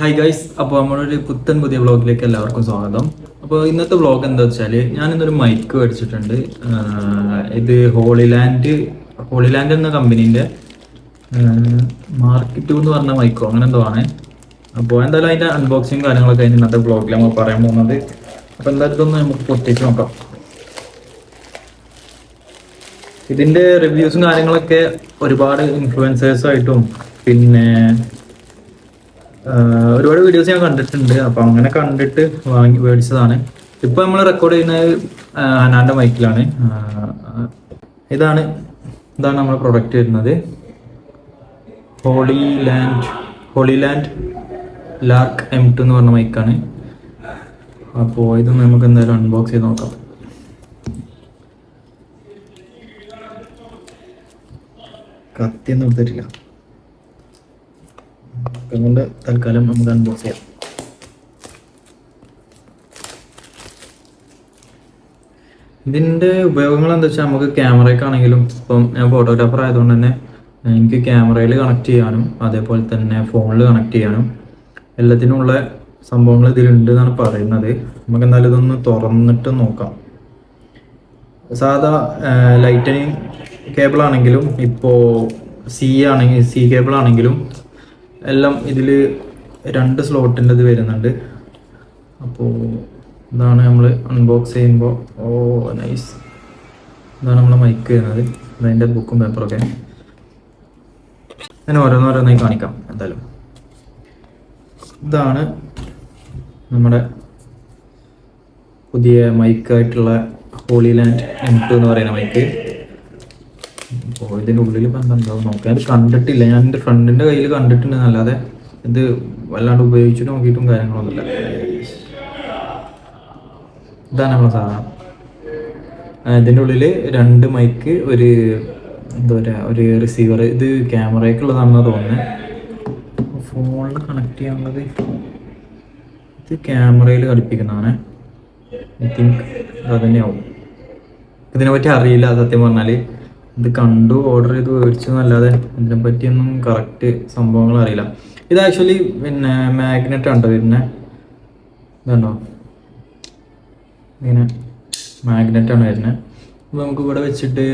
Hi guys അപ്പോൾ നമ്മളൊരു പുത്തൻ പുതിയ വ്ളോഗിലേക്ക് എല്ലാവർക്കും സ്വാഗതം. അപ്പോൾ ഇന്നത്തെ വ്ളോഗ് എന്താ വെച്ചാൽ ഞാൻ ഇന്നൊരു മൈക്ക് മേടിച്ചിട്ടുണ്ട്. ഇത് ഹോളിലാൻഡ് ഹോളിലാൻഡ് എന്ന കമ്പനീന്റെ മാർക്കറ്റ് എന്ന് പറഞ്ഞ മൈക്കോ അങ്ങനെ എന്തോ ആണ്. അപ്പോൾ എന്തായാലും അതിന്റെ അൺബോക്സിങ് കാര്യങ്ങളൊക്കെ അതിന് ഇന്നത്തെ വ്ളോഗിൽ നമ്മൾ പറയാൻ പോകുന്നത്. അപ്പോൾ എന്തായാലും ഇതൊന്ന് നമുക്ക് പൊട്ടിച്ച് നോക്കാം. ഇതിന്റെ റിവ്യൂസും കാര്യങ്ങളൊക്കെ ഒരുപാട് ഇൻഫ്ലുവൻസേഴ്സായിട്ടും പിന്നെ ഒരുപാട് വീഡിയോസ് ഞാൻ കണ്ടിട്ടുണ്ട്. അപ്പൊ അങ്ങനെ കണ്ടിട്ട് വാങ്ങി മേടിച്ചതാണ്. ഇപ്പൊ നമ്മൾ റെക്കോർഡ് ചെയ്യുന്നത് ഹനാന്റെ മൈക്കിലാണ് ഇതാണ് ഇതാണ് നമ്മുടെ പ്രൊഡക്റ്റ് വരുന്നത്. Holy land holy land lark M two എന്ന് പറഞ്ഞ മൈക്കാണ് അപ്പോൾ ഇത് നമുക്ക് എന്തായാലും അൺബോക്സ് ചെയ്ത് നോക്കാം. കത്തിയൊന്നും എടുത്തിട്ടില്ല. അതുകൊണ്ട് തൽക്കാലം നമുക്ക് അൺബോക്സ് ചെയ്യാം. ഇതിന്റെ ഉപയോഗങ്ങൾ എന്താ വെച്ചാൽ നമുക്ക് ക്യാമറയ്ക്കാണെങ്കിലും ഇപ്പം ഞാൻ ഫോട്ടോഗ്രാഫർ ആയതുകൊണ്ട് തന്നെ എനിക്ക് ക്യാമറയിൽ കണക്ട് ചെയ്യാനും അതേപോലെ തന്നെ ഫോണിൽ കണക്ട് ചെയ്യാനും എല്ലാത്തിനുമുള്ള സംഭവങ്ങൾ ഇതിലുണ്ട് എന്നാണ് പറയുന്നത്. നമുക്ക് എന്തായാലും ഇതൊന്ന് തുറന്നിട്ട് നോക്കാം. സാധാ ലൈറ്റനിങ് കേബിൾ ആണെങ്കിലും ഇപ്പോൾ സി ആണെങ്കിൽ സി കേബിൾ ആണെങ്കിലും എല്ലാം ഇതിൽ രണ്ട് സ്ലോട്ടിന്റെ ഇത് വരുന്നുണ്ട്. അപ്പോൾ ഇതാണ് നമ്മൾ അൺബോക്സ് ചെയ്യുമ്പോൾ ഓ നൈസ് ഇതാണ് നമ്മളെ മൈക്ക് വരുന്നത്. അതിന്റെ ബുക്കും പേപ്പറൊക്കെ ഞാൻ ഓരോന്നോരോന്നായി കാണിക്കാം എന്തായാലും. ഇതാണ് നമ്മുടെ പുതിയ മൈക്കായിട്ടുള്ള ഹോളി ലാൻഡ് എം ടു എന്ന് പറയുന്ന മൈക്ക് ഉള്ളിൽ ഇപ്പം ഉണ്ടാവും നോക്കാം അത് കണ്ടിട്ടില്ല. ഞാൻ എന്റെ ഫ്രണ്ടിന്റെ കയ്യിൽ കണ്ടിട്ടുണ്ട്. അല്ലാതെ ഇത് വല്ലാണ്ട് ഉപയോഗിച്ചിട്ട് നോക്കിയിട്ടും കാര്യങ്ങളൊന്നുമില്ല. ഇതാണ് നമ്മളെ സാധനം. ഇതിന്റെ ഉള്ളിൽ രണ്ട് മൈക്ക് ഒരു എന്താ പറയുക ഒരു റിസീവർ ഇത് ക്യാമറയ്ക്കുള്ളതാണെന്ന് തോന്നുന്നത് ഫോണിൽ കണക്ട് ചെയ്യാനുള്ളത് ഇത് ക്യാമറയിൽ ഘടിപ്പിക്കുന്നതാണ്. ഐ തിങ്ക് അത് തന്നെയാവും ഇതിനെ പറ്റി അറിയില്ല സത്യം പറഞ്ഞാൽ ഇത് കണ്ടു ഓർഡർ ചെയ്ത് മേടിച്ചു എന്നല്ലാതെ ഇതിനെ പറ്റിയൊന്നും കറക്റ്റ് സംഭവങ്ങൾ അറിയില്ല. ഇത് ആക്ച്വലി പിന്നെ മാഗ്നറ്റ് ആണ് വരുന്നത് ഇതുണ്ടോ? ഇങ്ങനെ മാഗ്നറ്റ് ആണ് വരുന്നത് അപ്പോൾ നമുക്ക് ഇവിടെ വെച്ചിട്ട്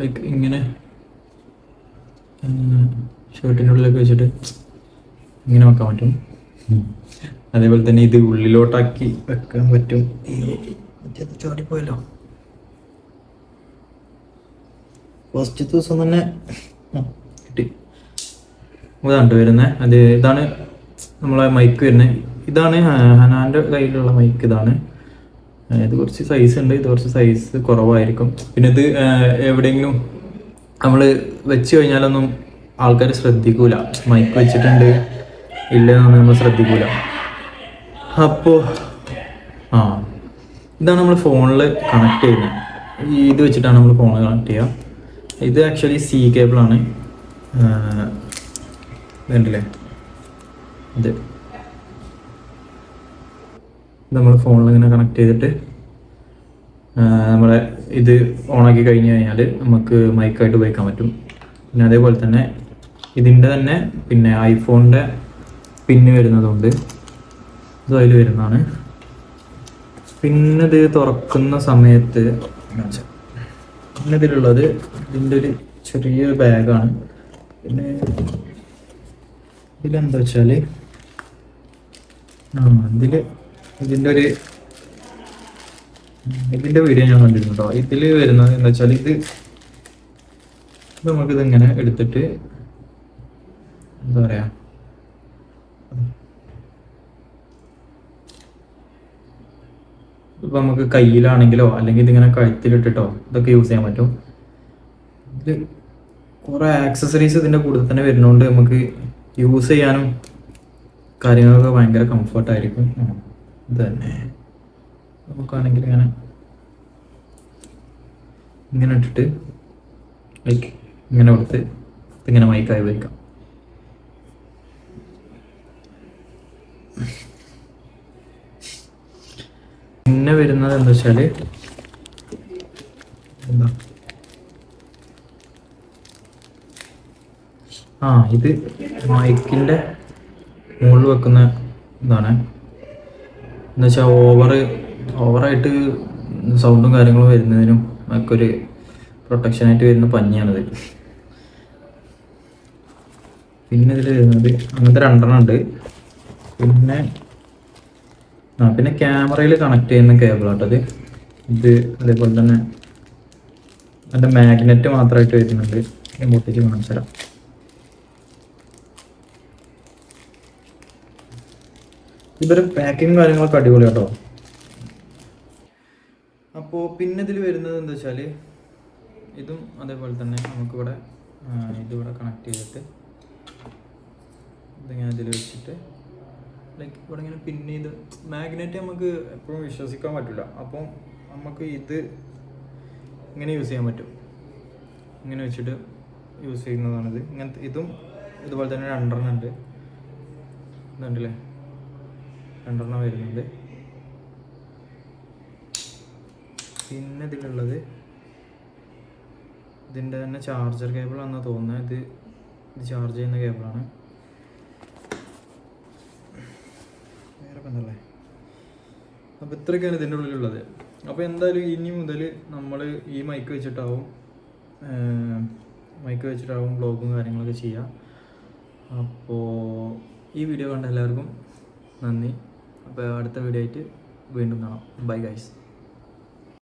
ലൈക്ക് ഇങ്ങനെ ഷർട്ടിന്റെ ഉള്ളിലൊക്കെ വെച്ചിട്ട് ഇങ്ങനെ വെക്കാൻ പറ്റും. അതേപോലെ തന്നെ ഇത് ഉള്ളിലോട്ടാക്കി വെക്കാൻ പറ്റും. മറ്റേത് ചാടിപ്പോയല്ലോ. ഫസ്റ്റ് ദിവസം തന്നെ കിട്ടി. ഇതാണ് വരുന്നത് അത് ഇതാണ് നമ്മളെ മൈക്ക് വരുന്നത് ഇതാണ് ഹനാന്റെ കയ്യിലുള്ള മൈക്ക് ഇതാണ്. ഇത് കുറച്ച് സൈസ് ഉണ്ട്. ഇത് കുറച്ച് സൈസ് കുറവായിരിക്കും. പിന്നെ ഇത് എവിടെയെങ്കിലും നമ്മൾ വെച്ച് കഴിഞ്ഞാലൊന്നും ആൾക്കാർ ശ്രദ്ധിക്കൂല. മൈക്ക് വെച്ചിട്ടുണ്ട്. ഇല്ലെന്നൊന്നും നമ്മൾ ശ്രദ്ധിക്കൂല. അപ്പോൾ ആ ഇതാണ് നമ്മൾ ഫോണിൽ കണക്ട് ചെയ്യുന്നത്. ഇത് വെച്ചിട്ടാണ് നമ്മൾ ഫോണിൽ കണക്ട് ചെയ്യുക. ഇത് ആക്ച്വലി സി കേബിളാണ് ഇതുണ്ടല്ലേ? ഇത്. നമ്മൾ ഫോണിൽ ഇങ്ങനെ കണക്ട് ചെയ്തിട്ട് നമ്മുടെ ഇത് ഓണാക്കി കഴിഞ്ഞ് കഴിഞ്ഞാൽ നമുക്ക് മൈക്കായിട്ട് ഉപയോഗിക്കാൻ പറ്റും. പിന്നെ അതേപോലെ തന്നെ ഇതിന്റെ തന്നെ പിന്നെ ഐഫോണിന്റെ പിന്ന് വരുന്നതുകൊണ്ട് ഇത് അതിൽ വരുന്നതാണ്. പിന്നെ ഇത് തുറക്കുന്ന സമയത്ത് പിന്നെ ഇതിലുള്ളത് ഇതിന്റെ ഒരു ചെറിയൊരു ബാഗാണ്. പിന്നെ ഇതിലെന്താ വെച്ചാൽ ആ ഇതിന്റെ ഒരു ഇതിന്റെ വീഡിയോ ഞാൻ കണ്ടിരുന്നു കേട്ടോ ഇതിൽ വരുന്നത് എന്താ വെച്ചാൽ ഇത് ഇത് നമുക്കിത് ഇങ്ങനെ എടുത്തിട്ട് എന്താ പറയാ ഇപ്പൊ നമുക്ക് കയ്യിലാണെങ്കിലോ അല്ലെങ്കിൽ ഇതിങ്ങനെ കഴുത്തിലിട്ടിട്ടോ ഇതൊക്കെ യൂസ് ചെയ്യാൻ പറ്റും. ഇത് കുറെ ആക്സസറീസ് ഇതിന്റെ കൂടെ തന്നെ വരുന്നോണ്ട് നമുക്ക് യൂസ് ചെയ്യാനും കാര്യങ്ങളൊക്കെ ഭയങ്കര കംഫർട്ടായിരിക്കും. ഇത് തന്നെ. നമുക്കാണെങ്കിൽ ഇങ്ങനെ ഇങ്ങനെ ഇട്ടിട്ട് ലൈക്ക് ഇങ്ങനെ കൊടുത്ത് ഇങ്ങനെ മൈക്കായി ഉപയോഗിക്കാം. പിന്നെ വരുന്നത് എന്താ വെച്ചാൽ എന്താ? ആ ഇത് മൈക്കിന്റെ മുകളിൽ വെക്കുന്ന ഇതാണ്. എന്ന് വെച്ചാൽ ഓവർ ഓവറായിട്ട് സൗണ്ടും കാര്യങ്ങളും വരുന്നതിനും ഒക്കെ ഒരു പ്രൊട്ടക്ഷനായിട്ട് വരുന്ന പഞ്ഞിയാണിത്. പിന്നെ ഇതിൽ വരുന്നത് അങ്ങനത്തെ രണ്ടെണ്ണം ഉണ്ട്. പിന്നെ ആ പിന്നെ ക്യാമറയിൽ കണക്ട് ചെയ്യുന്ന കേബിൾ ആട്ടത് ഇത്. അതേപോലെ തന്നെ അതിന്റെ മാഗ്നറ്റ് മാത്രമായിട്ട് വരുന്നുണ്ട്. ഇങ്ങോട്ടേക്ക് കാണിച്ചു തരാം ഇതൊരു പാക്കിങ് കാര്യങ്ങളൊക്കെ അടിപൊളി കേട്ടോ അപ്പോൾ പിന്നെ ഇതിൽ വരുന്നത് എന്താ വെച്ചാൽ ഇതും അതേപോലെ തന്നെ നമുക്കിവിടെ ഇതിവിടെ കണക്ട് ചെയ്തിട്ട് ഇതിങ്ങനെ ഇതിൽ വെച്ചിട്ട് ലൈക്ക് ഇവിടെ ഇങ്ങനെ പിന്നെ ഇത് മാഗ്നറ്റ് നമുക്ക് എപ്പോഴും വിശ്വസിക്കാൻ പറ്റില്ല അപ്പം നമുക്ക് ഇത് ഇങ്ങനെ യൂസ് ചെയ്യാൻ പറ്റും. ഇങ്ങനെ വെച്ചിട്ട് യൂസ് ചെയ്യുന്നതാണിത്. ഇങ്ങനത്തെ ഇതും ഇതുപോലെ തന്നെ രണ്ടെണ്ണം ഉണ്ട്. ഇതുണ്ടല്ലേ? രണ്ടെണ്ണം വരുന്നുണ്ട്. പിന്നെ ഇതിലുള്ളത് ഇതിന്റെ തന്നെ ചാർജർ കേബിളാണെന്ന് തോന്നുന്നത്. ഇത് ഇത് ചാർജ് ചെയ്യുന്ന കേബിളാണ് ഇപ്പം എന്തല്ലേ അപ്പോൾ ഇത്രയൊക്കെയാണ് ഇതിന്റെ ഉള്ളിലുള്ളത്. അപ്പോൾ എന്തായാലും ഇനി മുതൽ നമ്മൾ ഈ മൈക്ക് വെച്ചിട്ടാവും മൈക്ക് വെച്ചിട്ടാവും ബ്ലോഗും കാര്യങ്ങളൊക്കെ ചെയ്യാം. അപ്പോൾ ഈ വീഡിയോ കണ്ട എല്ലാവർക്കും നന്ദി. അപ്പോൾ അടുത്ത വീഡിയോ ആയിട്ട് വീണ്ടും കാണാം. Bye guys